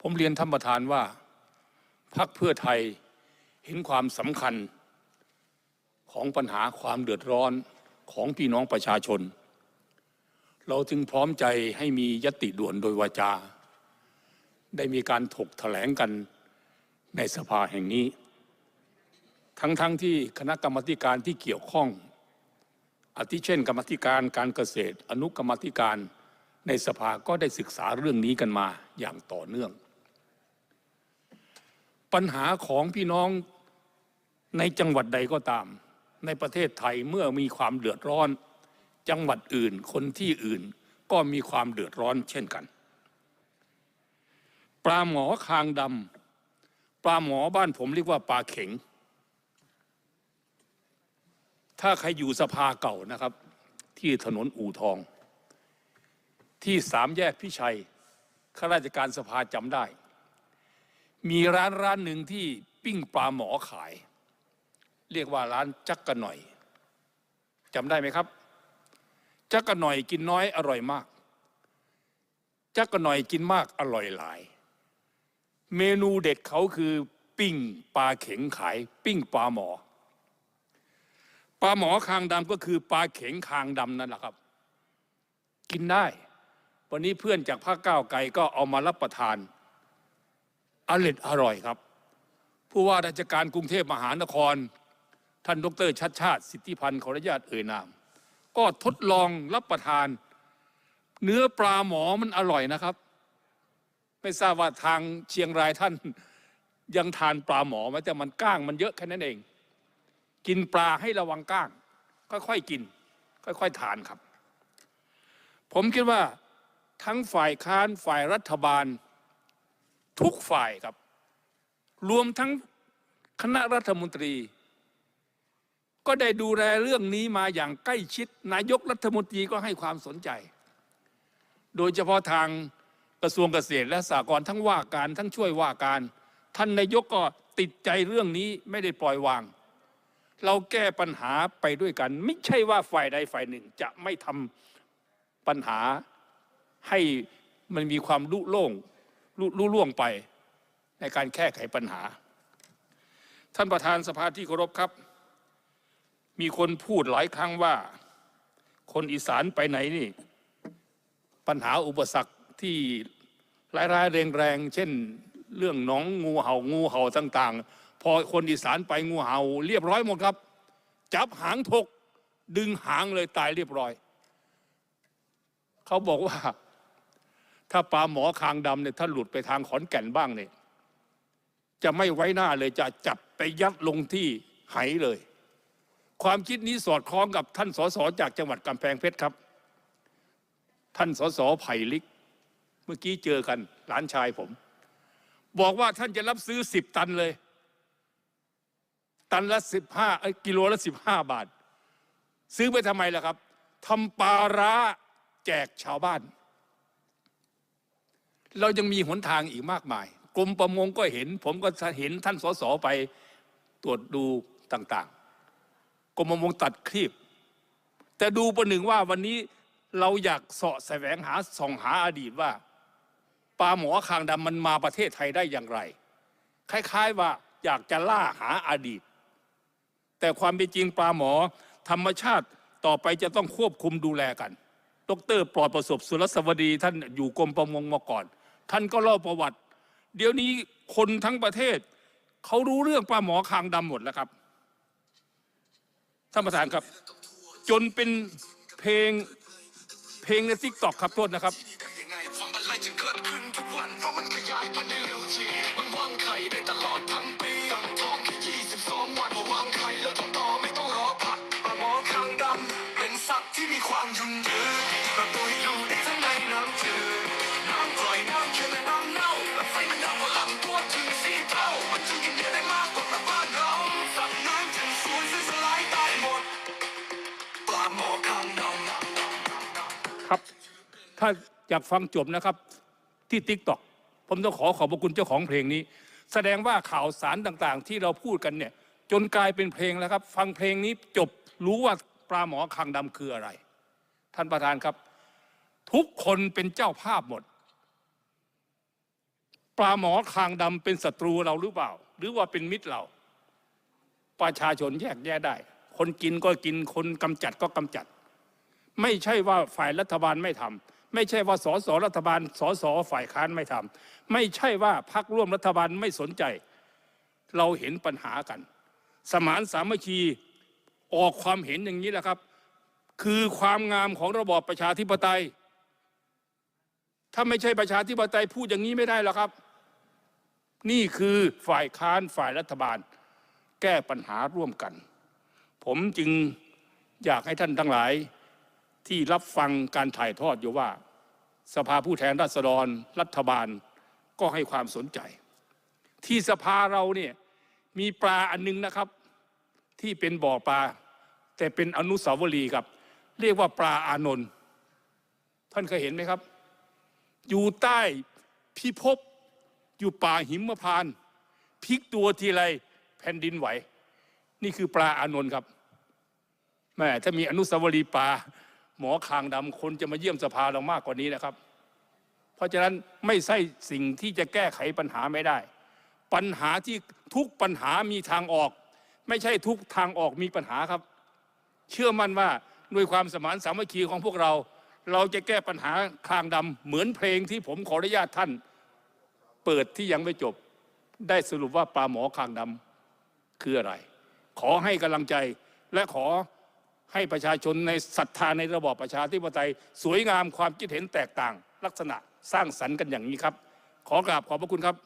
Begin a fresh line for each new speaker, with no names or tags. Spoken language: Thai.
ผมเรียนท่านประธานว่าพรรคเพื่อไทยเห็นความสำคัญของปัญหาความเดือดร้อนของพี่น้องประชาชน เราจึงพร้อมใจให้มียติด่วนโดยวาจา ได้มีการถกแถลงกันในสภาแห่งนี้ ทั้งๆทที่คณะกรรมการที่เกี่ยวข้องอาทิเช่น กรรมธิการการเกษตร อนุกรรมธิการในสภาก็ได้ศึกษาเรื่องนี้กันมาอย่างต่อเนื่อง ปัญหาของพี่น้องในจังหวัดใดก็ตาม ในประเทศไทยเมื่อมีความเดือดร้อน จังหวัดอื่นคนที่อื่นก็มีความเดือดร้อนเช่นกัน ปลาหมอคางดำปลาหมอบ้านผมเรียกว่าปลาเข็ง ถ้าใครอยู่สภาเก่านะครับ ที่ถนนอู่ทอง ที่สามแยกพิชัยข้าราชการสภาจำได้ มีร้านร้านหนึ่งที่ปิ้งปลาหมอขาย เรียกว่าร้านจักกะหน่อยจำได้ไหมครับ จักกะหน่อยกินน้อยอร่อยมาก จักกะหน่อยกินมากอร่อยหลาย เมนูเด็ดเขาคือปิ้งปลาเข็งขาย ปิ้งปลาหมอปลาหมอคางดำก็คือปลาเข็งคางดำนั่นแหละครับ กินได้ วันนี้เพื่อนจากภาคก้าวไกลก็เอามารับประทาน อร่อยอร่อยครับ ผู้ว่าราชการกรุงเทพมหานคร ท่านดรชัดชาติ สิทธิพันธ์ขออนุญาตเอ่ยนาม ก็ทดลองรับประทาน เนื้อปลาหมอมันอร่อยนะครับ ไม่ทราบว่าทางเชียงรายท่านยังทานปลาหมอไหมแต่มันก้างมันเยอะแค่นั้นเอง กินปลาให้ระวังก้าง ค่อยๆกิน ค่อยๆทานครับ ผมคิดว่าทั้งฝ่ายค้านฝ่ายรัฐบาล ทุกฝ่ายครับ รวมทั้งคณะรัฐมนตรี ก็ได้ดูแลเรื่องนี้มาอย่างใกล้ชิด นายกรัฐมนตรีก็ให้ความสนใจ โดยเฉพาะทางกระทรวงเกษตรและสหกรณ์ทั้งว่าการทั้งช่วยว่าการ ท่านนายกก็ติดใจเรื่องนี้ไม่ได้ปล่อยวาง เราแก้ปัญหาไปด้วยกัน ไม่ใช่ว่าฝ่ายใดฝ่ายหนึ่งจะไม่ทำปัญหาให้มันมีความลุโล่ง ลุลุล่วงไปในการแก้ไขปัญหา ท่านประธานสภาที่เคารพครับ มีคนพูดหลายครั้งว่า คนอีสานไปไหนนี่ ปัญหาอุปสรรคที่ร้ายๆแรงๆเช่น เรื่องหนองงูเห่างูเห่าต่าง ๆ พอคนอีสานไปงูเห่า เรียบร้อยหมดครับ จับหางถกดึงหางเลยตายเรียบร้อย เขาบอกว่า ถ้าปลาหมอคางดำเนี่ยถ้าหลุดไปทางขอนแก่นบ้างเนี่ยจะไม่ไว้หน้าเลยจะจับไปยัดลงที่ไหเลย ความคิดนี้สอดคล้องกับท่านสสจากจังหวัดกำแพงเพชรครับ ท่านสสไผ่ลิก เมื่อกี้เจอกันหลานชายผม บอกว่าท่านจะรับซื้อสิบตันเลย ตันละสิบห้ากิโลละสิบห้าบาท ซื้อไปทำไมล่ะครับทำปลาร้าแจกชาวบ้าน เรายังมีหนทางอีกมากมาย กรมประมงก็เห็น ผมก็เห็นท่านสสไปตรวจดูต่างๆ กรมประมงตัดคลิปแต่ดูประหนึ่งว่าวันนี้เราอยากเสาะแสวงหาส่องหาอดีตว่าปลาหมอคางดำมันมาประเทศไทยได้อย่างไร คล้ายๆว่าอยากจะล่าหาอดีต แต่ความเป็นจริงปลาหมอธรรมชาติต่อไปจะต้องควบคุมดูแลกัน ดรปลอดประสบสุรสวดีท่านอยู่กรมประมงมาก่อน ท่านก็เล่าประวัติ เดี๋ยวนี้คนทั้งประเทศเขารู้เรื่องปลาหมอคางดำหมดแล้วครับท่านประธานครับ จนเป็นเพลงเพลงในทิกตอกครับโทษนะครับ
ยังไงความอะไรจึงเกิดขึ้นทุกวันเพราะมันขยายพันธุ์ไค
รับ ถ้าอยากฟังจบนะครับ ที่ติ๊กต็อกผมต้องขอขอบพระคุณเจ้าของเพลงนี้ แสดงว่าข่าวสารต่างๆ ที่เราพูดกันเนี่ย จนกลายเป็นเพลงแล้วครับ ฟังเพลงนี้จบรู้ว่าปลาหมอคางดำคืออะไร ท่านประธานครับ ทุกคนเป็นเจ้าภาพหมด ปลาหมอคางดำเป็นศัตรูเราหรือเปล่า หรือว่าเป็นมิตรเรา ประชาชนแยกแยะได้ คนกินก็กินคนกำจัดก็กำจัด ไม่ใช่ว่าฝ่ายรัฐบาลไม่ทำไม่ใช่ว่าสสรัฐบาลสสฝ่ายค้านไม่ทำไม่ใช่ว่าพรรคร่วมรัฐบาลไม่สนใจ เราเห็นปัญหากัน สมานสามัคคีออกความเห็นอย่างนี้แหละครับ คือความงามของระบอบประชาธิปไตย ถ้าไม่ใช่ประชาธิปไตยพูดอย่างนี้ไม่ได้หรอกครับ นี่คือฝ่ายค้านฝ่ายรัฐบาล แก้ปัญหาร่วมกัน ผมจึงอยากให้ท่านทั้งหลาย ที่รับฟังการถ่ายทอดอยู่ว่า สภาผู้แทนราษฎรรัฐบาลก็ให้ความสนใจ ที่สภาเราเนี่ยมีปลาอันนึงนะครับ ที่เป็นบ่อปลา แต่เป็นอนุสาวรีย์ครับ เรียกว่าปลาอานนท์ท่านเคยเห็นไหมครับ อยู่ใต้พิภพอยู่ป่าหิมพานต์พลิกตัวทีไรแผ่นดินไหว นี่คือปลาอานนท์ครับแม่ถ้ามีอนุสาวรีย์ปลา หมอคางดำคนจะมาเยี่ยมสภาเรามากกว่านี้นะครับ เพราะฉะนั้นไม่ใช่สิ่งที่จะแก้ไขปัญหาไม่ได้ ปัญหาที่ทุกปัญหามีทางออก ไม่ใช่ทุกทางออกมีปัญหาครับ เชื่อมั่นว่าด้วยความสมานสามัคคีของพวกเรา เราจะแก้ปัญหาคางดำเหมือนเพลงที่ผมขออนุญาตท่าน เปิดที่ยังไม่จบ ได้สรุปว่าปลาหมอคางดำคืออะไร ขอให้กำลังใจและขอ ให้ประชาชนในศรัทธาในระบอบประชาธิปไตย สวยงามความคิดเห็นแตกต่าง ลักษณะสร้างสรรค์กันอย่างนี้ครับ ขอกราบขอบพระคุณครับ